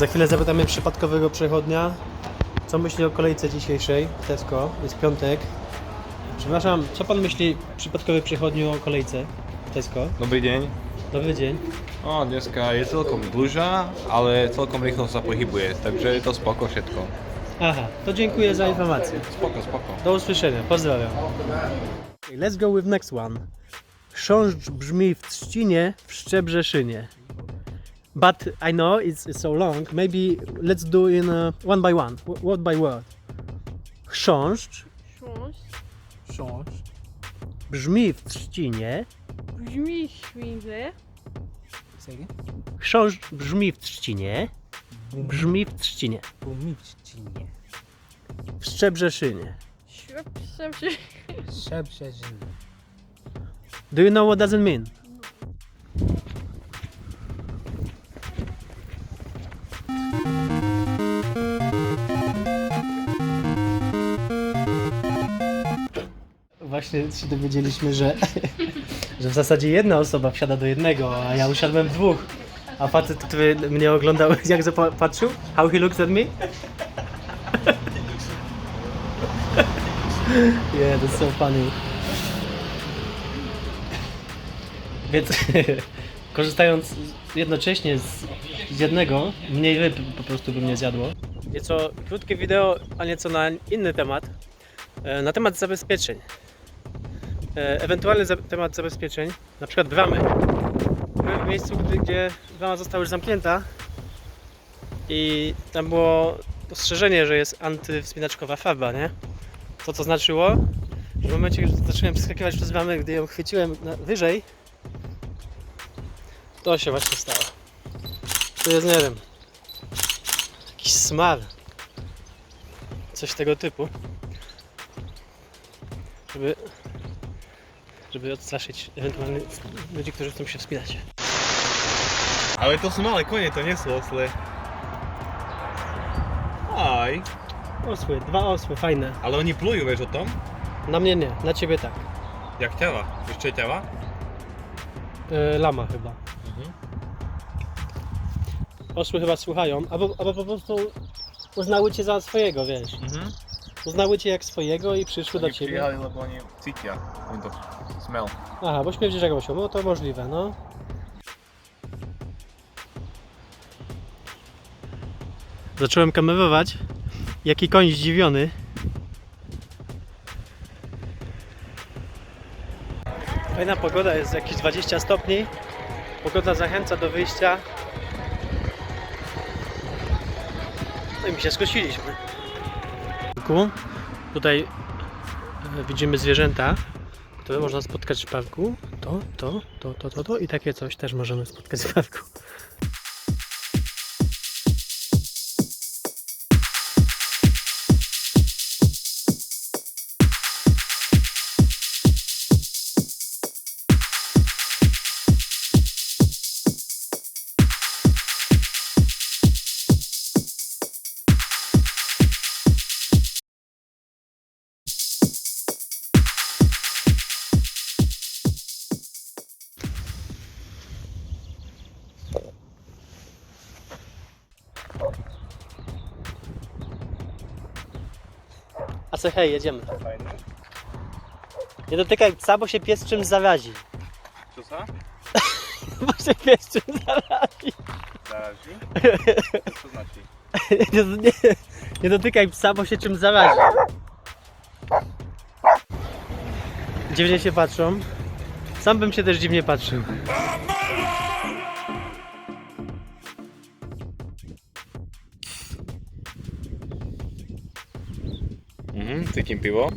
Za chwilę zapytamy przypadkowego przechodnia, co myśli o kolejce dzisiejszej Tesco. Jest piątek. Przepraszam, co pan myśli przypadkowy przechodniu o kolejce Tesco? Dobrý deň. Dobry dzień. No, dneska je celkom dlhá, ale celkom rýchlo sa pohybuje, takže je to spoko všetko. Aha, to dziękuję za informację. Spoko, spoko. Do usłyszenia, pozdrawiam. Let's go with next one. Chrząszcz brzmi w trzcinie, w szczebrzeszynie. But I know it's, it's so long. Maybe let's do in uh, one by one, w- word by word. Chrząszcz Chrząszcz Chrząszcz brzmi w trzcinie. brzmi świnzy, Chrząszcz brzmi w trzcinie. Brzmi w trzcinie. Pomidźcinie. W szczebrzeszynie. Szebrzeziny. Do you know what does it mean? Właśnie się dowiedzieliśmy, że, że w zasadzie jedna osoba wsiada do jednego, a ja usiadłem w dwóch. A facet, który mnie oglądał, jak zapatrzył? How he looks at me? yeah, that's so funny. Więc korzystając jednocześnie z, z jednego, mniej ryb po prostu by mnie zjadło. Nieco krótkie wideo, a nieco na inny temat. E, Na temat zabezpieczeń. E, Ewentualny za temat zabezpieczeń, na przykład bramy. Byłem w miejscu, gdy, gdzie brama została już zamknięta i tam było ostrzeżenie, że jest antywspinaczkowa farba, nie? To co znaczyło, że w momencie, gdy zacząłem przeskakiwać przez bramę, gdy ją chwyciłem na, wyżej, to się właśnie stało. To jest, nie wiem, jakiś smar. Coś tego typu. Żeby, żeby odstraszyć ewentualnie ludzi, którzy chcą się wspinać. Ale to sú malé kone, to nie sú osle. Aj. Osły, dwa osły, fajne. Ale oni plujú, vieš o tom? Na mnie nie, na ciebie tak. Jak ťava. Vieš čo je ťava? E, lama chyba. Mhm. Osły chyba słuchają, albo, albo po prostu uznały cię za swojego, wiesz. Mhm. Uznały cię jak swojego i przyszły do Oni ciebie. prijali, lebo oni cítia. Oni to smell. Aha, bo śmierdzisz jak osioł, no to możliwe, no. Zacząłem kamerować. Jaki koń zdziwiony. Fajna pogoda, jest jakieś 20 stopni. Pogoda zachęca do wyjścia. No i mi się skosiliśmy. Tutaj e, widzimy zwierzęta które można spotkać w parku. To, to, to, to, to, to i takie coś też możemy spotkać w parku. Co hej, jedziemy. Nie dotykaj psa, bo się pies czymś zarazi. Čo sa? Bo się pies czymś zarazi. Záraží? Čo to značí? Nie, nie, nie dotykaj psa, bo się czymś zarazi. Dziwnie się patrzą. Sam bym się też dziwnie patrzył. Cítim pivo.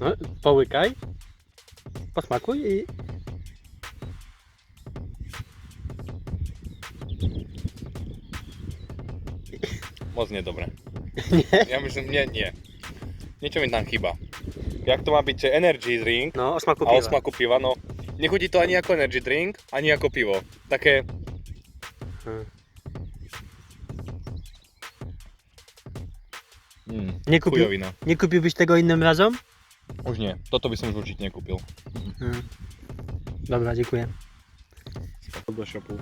No, połykaj. Posmakuj i... Moc niedobre. Nie? Ja myslím, nie, nie. Niečo mi tam chýba. Jak to má byť, že energy drink No, o smaku a o piwa. smaku piva, no nechutí to ani ako energy drink, ani ako pivo. Také... Hmm. Mm, Nie, kupił, chujovina. nie kupiłbyś tego innym razem? Už nie. Toto by som už určite nekúpil. Hmm. Dobra, dziękuję. Do shopu.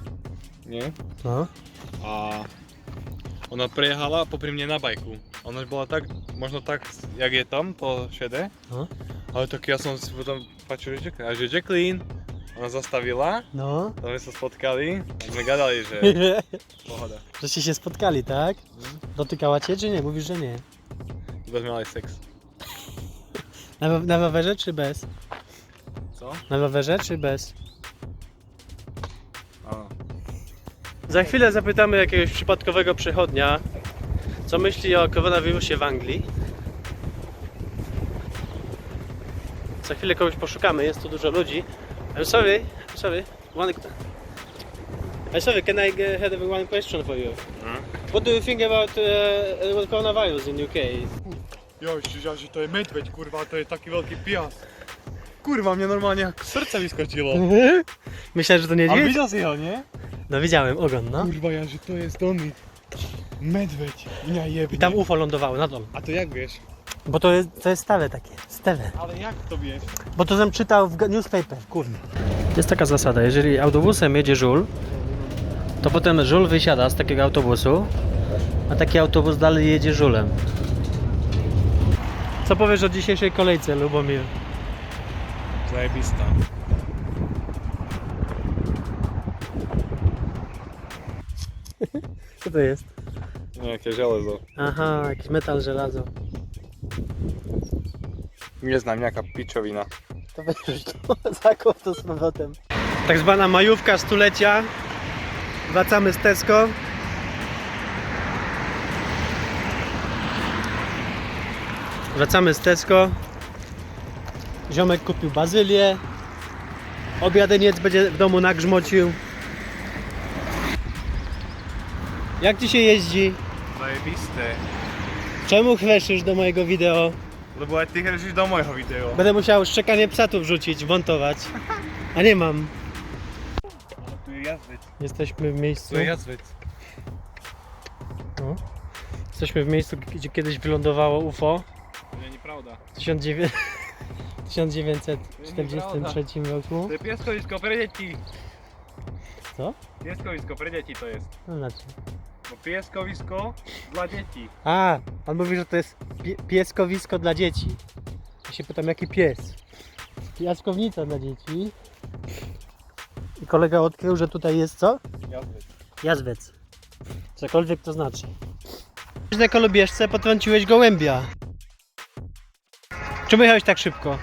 Nie? No. A ona prejechala popri mne na bajku. Ona bola tak, možno tak, jak je tam, to šedé. No. Ale tak ja som si potom pačil, že Jacqueline. A že Jacqueline, ona zastavila, No. tam sme sa spotkali, tak sme gadali, že pohoda. Żeście się spotkali, tak? Dotykała cię, czy nie? Mówisz, że nie. Na, na wawerze czy bez? Co? Na wawerze czy bez? Áno. Za chwilę zapytamy jakiegoś przypadkowego przechodnia, co myśli o koronawirusie w Anglii. Za chwilę kogoś poszukamy, jest tu dużo ludzi. I'm sorry, I'm sorry. One... I'm sorry, can I have one question for you? What do you think about uh, coronavirus in UK? Jo, že, že to je medveď, kurva, to je taký veľký pias. Kurwa, mnie normalnie jak serce wyskoczyło. Myślę, że to A niedźwiedź? widział ho, nie? No widziałem, ogon, no. Kurwa, ja, że to jest on. Medveď. Mňa jebnie. I tam UFO lądowało na dole. A to jak wiesz? Bo to jest, to jest stale takie, stale. Ale jak to wiesz? Bo to żem czytał w ga- newspaper, kurwa. Jest taka zasada, jeżeli autobusem jedzie żul, to potem żul wysiada z takiego autobusu, a taki autobus dalej jedzie żulem. Co powiesz o dzisiejszej kolejce, Lubomir? Zajebista. Co to jest? Jakie żelazo. Aha, jakiś metal, żelazo. Nie znam, jaka piczowina. To weź to, zakup to z powrotem. Tak zwana majówka stulecia. Wracamy z Tesco. Wracamy z Tesco. Ziomek kupił bazylię. Obiadeniec będzie w domu nagrzmocił. Jak ci się jeździ? Zajebiste. Czemu chweszysz do mojego wideo? Lebo aj ty hrešiš do mojho videa. Będę musiał szczekanie psa tu wrzucić, wmontować. A nie mam. Tu jazvec. Jesteśmy w miejscu. Tu jazvec. No. Jesteśmy w miejscu, gdzie kiedyś wylądowało UFO prawda. w 1900 1943 roku. To deti. Co? Pieskovisko pre deti to jest. No znaczy. No pieskovisko dla dzieci. A, on mówi, że to jest pie pieskowisko dla dzieci. Ja się pytam, jaki pies? Piaskownica dla dzieci. I kolega odkrył, że tutaj jest co? Jazvec. Jazwec. Cokolwiek to znaczy. Na kolobieżce potrąciłeś gołębia. Czemu jechałeś tak szybko?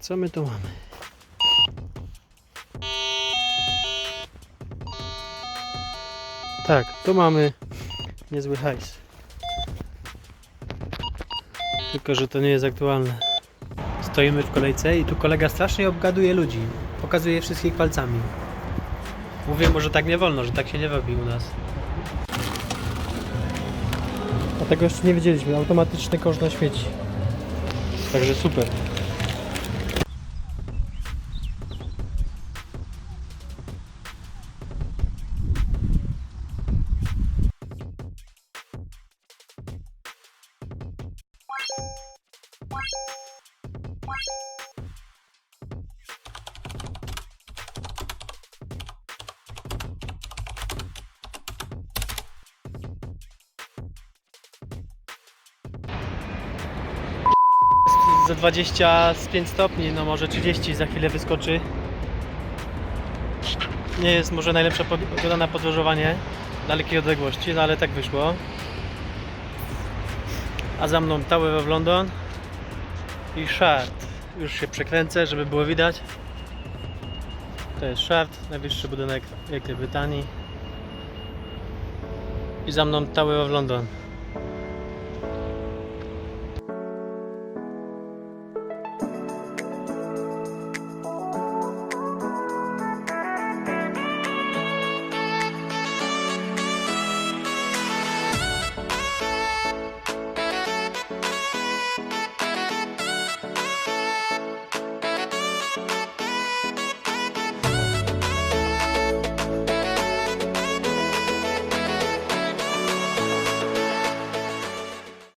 Co my tu mamy? Tak, tu mamy niezły hajs. Tylko, że to nie jest aktualne. Stoimy w kolejce i tu kolega strasznie obgaduje ludzi. Pokazuje wszystkich palcami. Mówię mu, że tak nie wolno, że tak się nie robi u nas. A tego jeszcze nie wiedzieliśmy. Automatyczny kosz na śmieci. Także super. Za 25 stopni, no może 30 za chwilę wyskoczy. Nie jest może najlepsza pogoda na podróżowanie dalekiej odległości, no ale tak wyszło. A za mną Tower of London i Shard. Już się przekręcę, żeby było widać. To jest Shard, najwyższy budynek Wielkiej Brytanii. I za mną Tower of London.